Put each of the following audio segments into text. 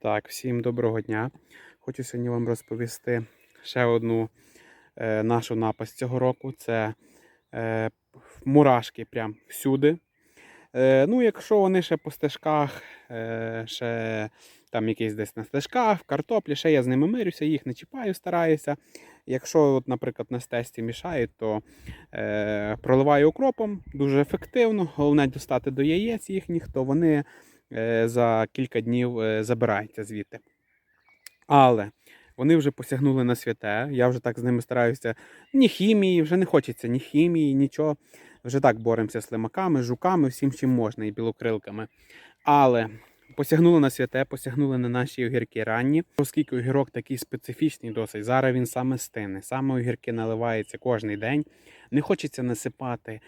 Так, всім доброго дня. Хочу сьогодні вам розповісти ще одну е, нашу напасть цього року. Це е, мурашки прям всюди. Е, ну, якщо вони ще по стежках, е, ще там якісь десь на стежках, в картоплі, ще я з ними мирюся, їх не чіпаю, стараюся. Якщо, от, наприклад, на стесті мішають, то е, проливаю окропом дуже ефективно. Головне достати до яєць їхніх, то вони за кілька днів е, забираються звідти. Але вони вже посягнули на святе. Я вже так з ними стараюся. Ні хімії, вже не хочеться ні хімії, нічого. Вже так боремося з лимаками, жуками, всім чим можна, і білокрилками. Але посягнули на святе, посягнули на наші огірки ранні. Оскільки огірок такий специфічний досить, зараз він саме стине, саме огірки наливаються кожен день. Не хочеться насипати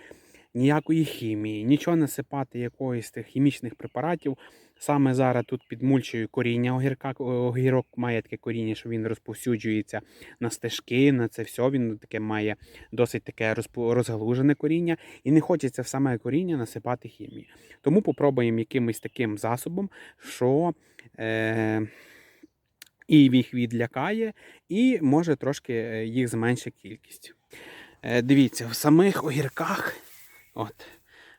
ніякої хімії, нічого насипати якоїсь тих хімічних препаратів. Саме зараз тут підмульчую коріння огірка. Огірок має таке коріння, що він розповсюджується на стежки, на це все. Він таке має досить таке розгалужене коріння, і не хочеться в саме коріння насипати хімії. Тому попробуємо якимось таким засобом, що е, і їх відлякає, і може трошки е, їх зменшить кількість. Е, дивіться, в самих огірках, от,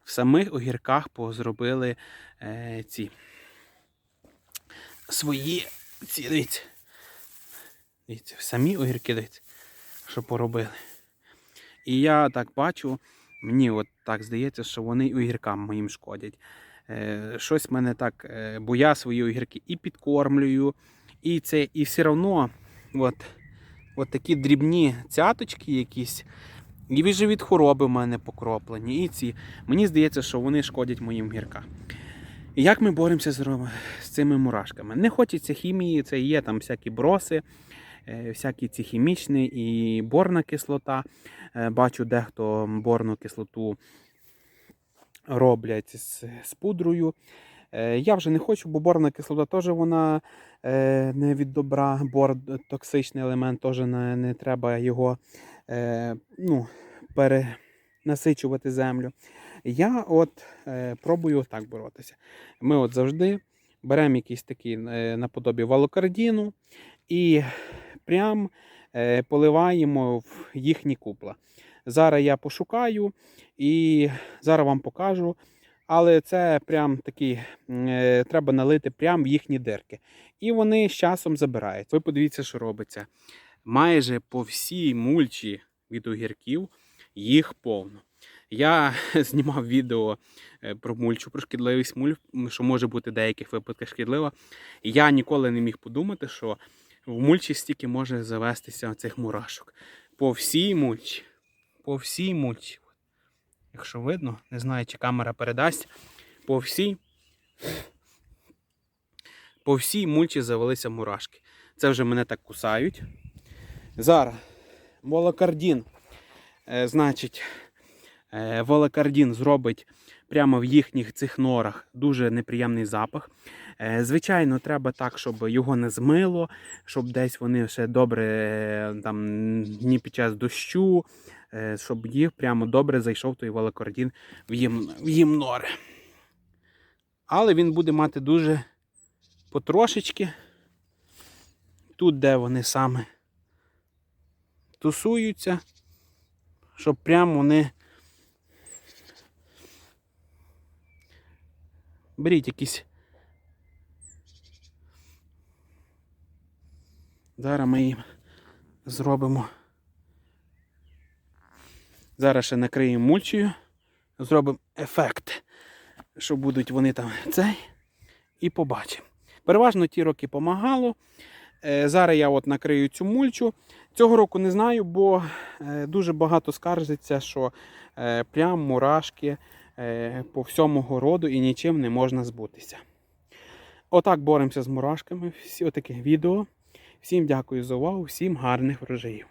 в самих огірках позробили е, ці свої ці, дивіться. Дивіться, самі огірки, дивіться, що поробили. І я так бачу, мені от так здається, що вони огіркам моїм шкодять. Е, щось мене так, е, бо я свої огірки і підкормлюю, і це, і все одно от, от такі дрібні цяточки якісь. І вже від хвороби в мене покроплені. І ці. Мені здається, що вони шкодять моїм гіркам. І як ми боремося з, з цими мурашками? Не хочеться хімії, це є там всякі броси, е, всякі ці хімічні і борна кислота. Е, Бачу, дехто борну кислоту роблять з, з пудрою. Е, Я вже не хочу, бо борна кислота теж вона не від добра, бор токсичний елемент, теж не, не треба його ну, перенасичувати землю. Я от е, пробую так боротися. Ми от завжди беремо якісь такі е, наподобі валокардіну і прям е, поливаємо в їхні купла. Зараз я пошукаю і зараз вам покажу. Але це прям такі, е, треба налити прямо в їхні дирки. І вони з часом забирають. Ви подивіться, що робиться. Майже по всій мульчі від огірків їх повно. Я знімав відео е, про мульчу, про шкідливість муль, що може бути в деяких випадках шкідлива. Я ніколи не міг подумати, що в мульчі стільки може завестися цих мурашок. По всій мульчі. По всій мульчі. Якщо видно, не знаю, чи камера передасть. По всій, по всій мульчі завелися мурашки. Це вже мене так кусають. Зараз волокардін, е, значить, е, волокардін зробить прямо в їхніх цих норах дуже неприємний запах. Е, Звичайно, треба так, щоб його не змило, щоб десь вони ще добре е, там ні під час дощу, е, щоб їх прямо добре зайшов той волокордін в їм, в їм нори. Але він буде мати дуже потрошечки. Тут, де вони саме тусуються, щоб прямо вони. Беріть якісь. Зараз ми їм зробимо. Зараз ще накриємо мульчею, зробимо ефект, що будуть вони там цей, і побачимо. Переважно ті роки помагало. Е, Зараз я от накрию цю мульчу. Цього року не знаю, бо е, дуже багато скаржиться, що е, прям мурашки по всьому городу і нічим не можна збутися. Отак боремося з мурашками. Всі отаке відео. Всім дякую за увагу, всім гарних врожаїв.